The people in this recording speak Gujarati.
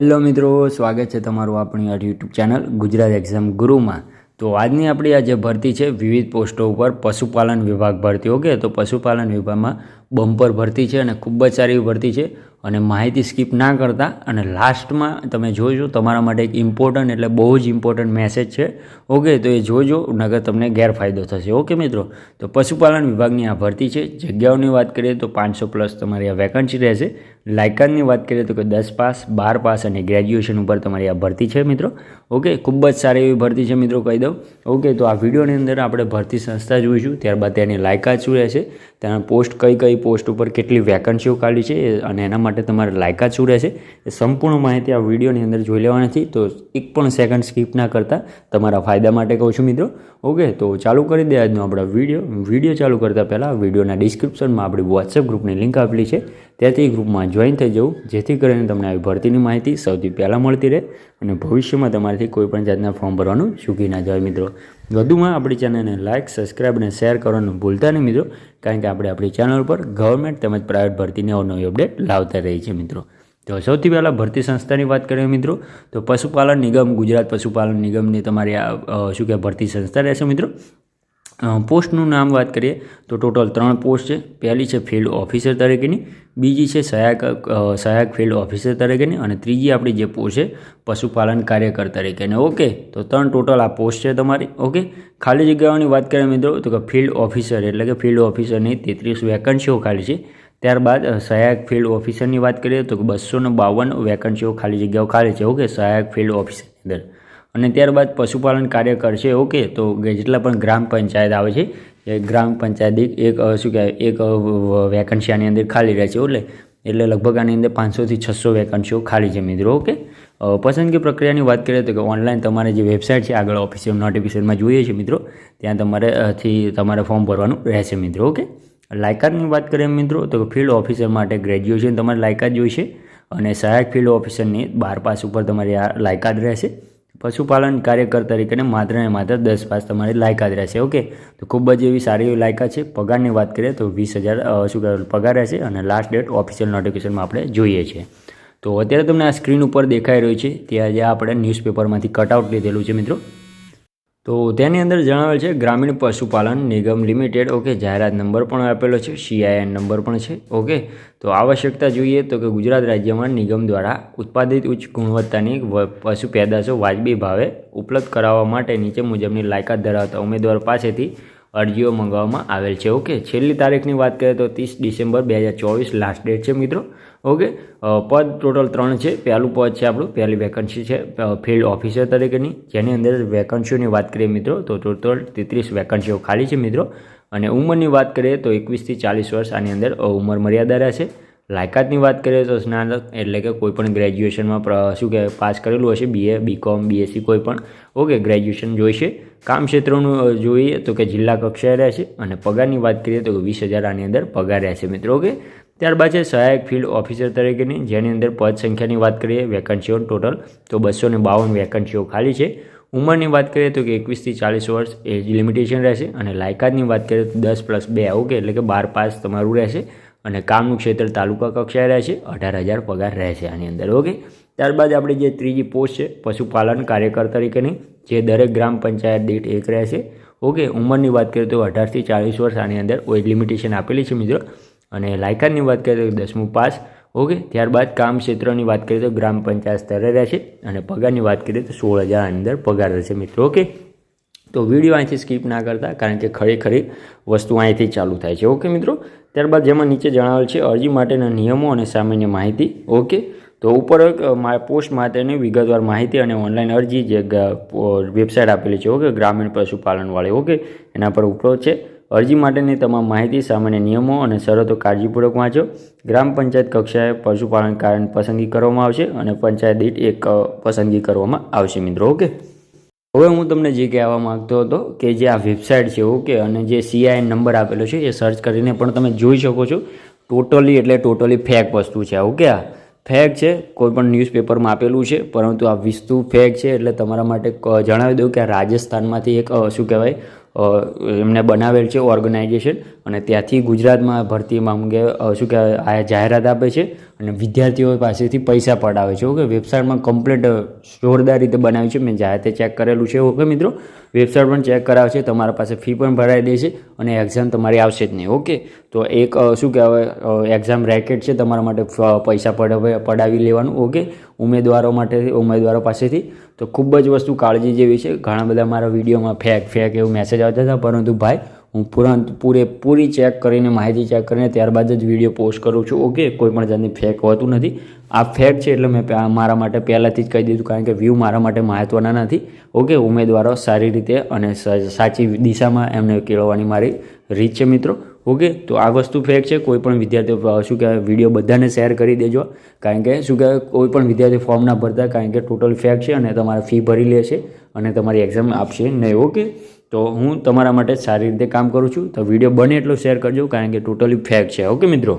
હેલો મિત્રો, સ્વાગત છે તમારું આપણી આ યુટ્યુબ ચેનલ ગુજરાત એક્ઝામ ગુરુમાં. તો આજની આપણી આ જે ભરતી છે વિવિધ પોસ્ટો ઉપર પશુપાલન વિભાગ ભરતી, ઓકે? તો પશુપાલન વિભાગમાં બમ્પર ભરતી છે અને ખૂબ જ સારી ભરતી છે અને માહિતી સ્કીપ ના કરતા અને લાસ્ટમાં તમે જોજો, તમારા માટે એક ઇમ્પોર્ટન્ટ એટલે બહુ જ ઇમ્પોર્ટન્ટ મેસેજ છે. ઓકે તો એ જોજો, નગર તમને ગેરફાયદો થશે. ઓકે મિત્રો? તો પશુપાલન વિભાગની આ ભરતી છે. જગ્યાઓની વાત કરીએ તો પાંચસો પ્લસ તમારી આ વેકન્સી રહેશે. લાયકાતની વાત કરીએ તો કે દસ પાસ, બાર પાસ અને ગ્રેજ્યુએશન ઉપર તમારી આ ભરતી છે, મિત્રો. ઓકે ખૂબ જ સારી એવી ભરતી છે, મિત્રો, કહી દઉં. ઓકે તો આ વિડીયોની અંદર આપણે ભરતી સંસ્થા જોઈશું. ત્યારબાદ તેની લાયકાત શું રહેશે? તેના પોસ્ટ કઈ કઈ પોસ્ટ ઉપર કેટલી વેકન્સીઓ કાઢી છે અને એના માટે તમારે લાયકાત શું રહેશે એ સંપૂર્ણ માહિતી આ વિડીયોની અંદર જોઈ લેવાની તો એક પણ સેકન્ડ સ્કીપ ના કરતાં તમારા ફાયદા માટે કહું છું મિત્રો. ઓકે તો ચાલુ કરી દે આજનો આપણા વીડિયો. વીડિયો ચાલુ કરતાં પહેલાં વિડીયોના ડિસ્ક્રિપ્શનમાં આપણી વોટ્સએપ ગ્રુપની લિંક આપેલી છે. ત્યાંથી ગ્રુપમાં જોઈન થઈ જવું, જેથી કરીને તમને આવી ભરતીની માહિતી સૌથી પહેલાં મળતી રહે અને ભવિષ્યમાં તમારાથી કોઈપણ જાતના ફોર્મ ભરવાનું ચૂકી ના જાય મિત્રો. વધુમાં આપણી ચેનલને લાઇક સબસ્ક્રાઇબ અને શેર કરવાનું ભૂલતા નહીં મિત્રો, કારણ કે આપણે આપણી ચેનલ પર ગવર્મેન્ટ તેમજ પ્રાઇવેટ ભરતીની અવનવી અપડેટ લાવતા રહી છે મિત્રો. તો સૌથી પહેલાં ભરતી સંસ્થાની વાત કરીએ મિત્રો, તો પશુપાલન નિગમ, ગુજરાત પશુપાલન નિગમની તમારી શું કહેવાય, ભરતી સંસ્થા રહેશે મિત્રો. પોસ્ટનું નામ વાત કરીએ તો ટોટલ ત્રણ પોસ્ટ છે. પહેલી છે ફિલ્ડ ઓફિસર તરીકેની, બીજી છે સહાયક સહાયક ફિલ્ડ ઓફિસર તરીકેની અને ત્રીજી આપણી જે પોસ્ટ છે પશુપાલન કાર્યકર તરીકેની. ઓકે, તો ત્રણ ટોટલ આ પોસ્ટ છે તમારી. ઓકે, ખાલી જગ્યાઓની વાત કરીએ મિત્રો, તો કે ફિલ્ડ ઓફિસર એટલે કે ફિલ્ડ ઓફિસરની તેત્રીસ વેકન્સીઓ ખાલી છે. ત્યારબાદ સહાયક ફિલ્ડ ઓફિસરની વાત કરીએ તો બસો ને બાવન વેકન્સીઓ ખાલી જગ્યાઓ ખાલી છે. ઓકે, સહાયક ફિલ્ડ ઓફિસરની અંદર. અને ત્યારબાદ પશુપાલન કાર્ય કરશે, ઓકે, તો જેટલા પણ ગ્રામ પંચાયત આવે છે, એ ગ્રામ પંચાયત એક શું કહેવાય, એક વેકન્સી આની અંદર ખાલી રહે છે એટલે એટલે લગભગ આની અંદર પાંચસોથી છસો વેકન્સીઓ ખાલી છે મિત્રો, ઓકે? પસંદગી પ્રક્રિયાની વાત કરીએ તો કે ઓનલાઈન તમારે જે વેબસાઇટ છે, આગળ ઓફિસિયલ નોટિફિકેશનમાં જોઈએ છે મિત્રો, ત્યાં તમારે થી તમારે ફોર્મ ભરવાનું રહેશે મિત્રો, ઓકે? લાયકાતની વાત કરીએ મિત્રો, તો ફિલ્ડ ઓફિસર માટે ગ્રેજ્યુએશન તમારે લાયકાત જોઈશે અને સહાયક ફિલ્ડ ઓફિસરની બાર પાસ ઉપર તમારી આ લાયકાત રહેશે. પશુપાલન કાર્યકર તરીકેને માત્ર ને માત્ર દસ પાસ તમારી લાયકાત રહેશે, ઓકે? તો ખૂબ જ એવી સારી એવી લાયકાત છે. પગારની વાત કરીએ તો વીસ હજાર શું કહેવાય, પગાર રહેશે અને લાસ્ટ ડેટ ઓફિશિયલ નોટિફિકેશનમાં આપણે જોઈએ છીએ તો અત્યારે તમને આ સ્ક્રીન ઉપર દેખાઈ રહ્યું છે. ત્યાં જે આપણે ન્યૂઝપેપરમાંથી કટઆઉટ લીધેલું છે મિત્રો. તો તેની અંદર જણાવેલ છે, ગ્રામીણ પશુપાલન નિગમ લિમિટેડ, ઓકે, જાહેરાત નંબર પણ આપેલો છે સીઆઈએન નંબર પણ છે, ઓકે. તો આવશ્યકતા જોઈએ તો કે ગુજરાત રાજ્યમાં નિગમ દ્વારા ઉત્પાદિત ઉચ્ચ ગુણવત્તાની પશુ પેદાશો વાજબી ભાવે ઉપલબ્ધ કરાવવા માટે નીચે મુજબની લાયકાત ધરાવતા ઉમેદવાર પાસેથી અરજીઓ મંગાવવામાં આવેલ છે, ઓકે. છેલ્લી તારીખની વાત કરીએ તો ત્રીસ ડિસેમ્બર બે હજાર ચોવીસ લાસ્ટ ડેટ છે, મિત્રો. ઓકે? પદ ટોટલ ત્રણ છે. પહેલું પદ છે આપણું, પહેલી વેકન્સી છે ફિલ્ડ ઓફિસર તરીકેની. જેની અંદર વેકન્સીઓની વાત કરીએ મિત્રો, તો ટોટલ તેત્રીસ વેકન્સીઓ ખાલી છે મિત્રો. અને ઉંમરની વાત કરીએ તો એકવીસથી ચાલીસ વર્ષ આની અંદર ઉંમર મર્યાદા રહેશે. લાયકાતની વાત કરીએ તો સ્નાતક, એટલે કે કોઈપણ ગ્રેજ્યુએશનમાં શું કહેવાય, પાસ કરેલું હશે બીએ બીકોમ બીએસસી કોઈ પણ. ઓકે ગ્રેજ્યુએશન જોઈશે. કામ ક્ષેત્રોનું જોઈએ તો કે જિલ્લા કક્ષાએ રહેશે. અને પગારની વાત કરીએ તો વીસ હજાર આની અંદર પગાર રહેશે મિત્રો, ઓકે? ત્યારબાદ છે સહાયક ફિલ્ડ ઓફિસર તરીકેની, જેની અંદર પદ સંખ્યાની વાત કરીએ, વેકન્સીઓ ટોટલ, તો બસો ને બાવન વેકન્સીઓ ખાલી છે. ઉંમરની વાત કરીએ તો કે એકવીસથી ચાલીસ વર્ષ એજ લિમિટેશન રહેશે અને લાયકાતની વાત કરીએ તો દસ પ્લસ બે ઓકે એટલે કે બાર પાસ તમારું રહેશે અને કામનું ક્ષેત્ર તાલુકા કક્ષાએ રહેશે, અઢાર હજાર પગાર રહેશે આની અંદર, ઓકે? ત્યારબાદ આપણી જે ત્રીજી પોસ્ટ છે, પશુપાલન કાર્યકર તરીકેની, જે દરેક ગ્રામ પંચાયત દીઠ એક રહેશે, ઓકે? ઉંમરની વાત કરીએ તો અઢારથી ચાલીસ વર્ષ આની અંદર એજ લિમિટેશન આપેલી છે, મિત્રો. અને લાયકાતની વાત કરીએ તો દસમું પાસ, ઓકે, ત્યારબાદ કામ ક્ષેત્રની વાત કરીએ તો ગ્રામ પંચાયત સ્તરે રહેશે અને પગારની વાત કરીએ તો સોળ હજાર અંદર પગાર રહેશે મિત્રો, ઓકે? તો વીડિયો અહીંથી સ્કીપ ના કરતા, કારણ કે ખરેખરી વસ્તુ અહીંથી ચાલુ થાય છે, ઓકે મિત્રો? ત્યારબાદ જેમાં નીચે જણાવેલ છે અરજી માટેના નિયમો અને સામાન્ય માહિતી, ઓકે? તો ઉપર પોસ્ટ માટેની વિગતવાર માહિતી અને ઓનલાઈન અરજી જે વેબસાઇટ આપેલી છે, ઓકે? ગ્રામીણ પશુપાલનવાળી ઓકે? એના પર ઉપરો છે. અરજી માટેની તમામ માહિતી, સામાન્ય નિયમો અને શરતો કાળજીપૂર્વક વાંચો. ગ્રામ પંચાયત કક્ષાએ પશુપાલન કારણ પસંદગી કરવામાં આવશે અને પંચાયત દીઠ એક પસંદગી કરવામાં આવશે મિત્રો, ઓકે? હવે હું તમને જે કહેવા માગતો હતો કે જે આ વેબસાઇટ છે, ઓકે, અને જે સીઆઈએન નંબર આપેલો છે, એ સર્ચ કરીને પણ તમે જોઈ શકો છો. ટોટલી એટલે ટોટલી ફેક વસ્તુ છે ઓકે, આ. ફેક છે, કોઈ પણ ન્યૂઝપેપરમાં આપેલું છે, પરંતુ આ વિસ્તુ ફેક છે, એટલે તમારા માટે જણાવી દઉં કે આ રાજસ્થાનમાંથી એક શું કહેવાય? એમને બનાવેલ છે ઓર્ગેનાઇઝેશન અને ત્યાંથી ગુજરાતમાં ભરતીમાં અંગે શું કહેવાય, આ જાહેરાત આપે છે અને વિદ્યાર્થીઓ પાસેથી પૈસા પડાવે છે. ઓકે, વેબસાઇટમાં કમ્પ્લીટ જોરદાર રીતે બનાવ્યું છે. મેં જાતે ચેક કરેલું છે. ઓકે, મિત્રો? વેબસાઇટ પણ ચેક કરાવે છે. તમારા પાસે ફી પણ ભરાઈ દે છે અને એક્ઝામ તમારી આવશે જ નહીં. ઓકે? તો એક શું કહેવાય એક્ઝામ રેકેટ છે તમારા માટે પૈસા પડાવી લેવાનું. ઓકે? ઉમેદવારો માટે, ઉમેદવારો પાસેથી. તો ખૂબ જ વસ્તુ કાળજી જેવી છે. ઘણા બધા મારા વિડીયોમાં ફેક ફેક એવું મેસેજ આવતા હતા. પરંતુ ભાઈ હું પૂરા પૂરેપૂરી ચેક કરીને, માહિતી ચેક કરીને ત્યારબાદ જ વીડિયો પોસ્ટ કરું છું. ઓકે કોઈ પણ જાતની ફેક હોતું નથી. આ ફેક છે એટલે મેં મારા માટે પહેલાંથી જ કહી દીધું, કારણ કે વ્યૂ મારા માટે મહત્ત્વના નથી. ઓકે ઉમેદવારો સારી રીતે અને સાચી દિશામાં એમને કેળવવાની મારી રીત છે, મિત્રો. ઓકે? તો આ વસ્તુ ફેક છે. કોઈ પણ વિદ્યાર્થીઓ શું કહેવાય? વીડિયો બધાને શેર કરી દેજો. કારણ કે શું કહેવાય? કોઈ પણ વિદ્યાર્થી ફોર્મ ના ભરતા, કારણ કે ટોટલ ફેક છે અને તમારે ફી ભરી લેશે અને તમારી એક્ઝામ આપશે નહીં. ઓકે? તો હું તમારા માટે સારી રીતે કામ કરું છું. તો વીડિયો બને એટલો શેર કરજો, કારણ કે ટોટલી ફેક છે. ઓકે મિત્રો?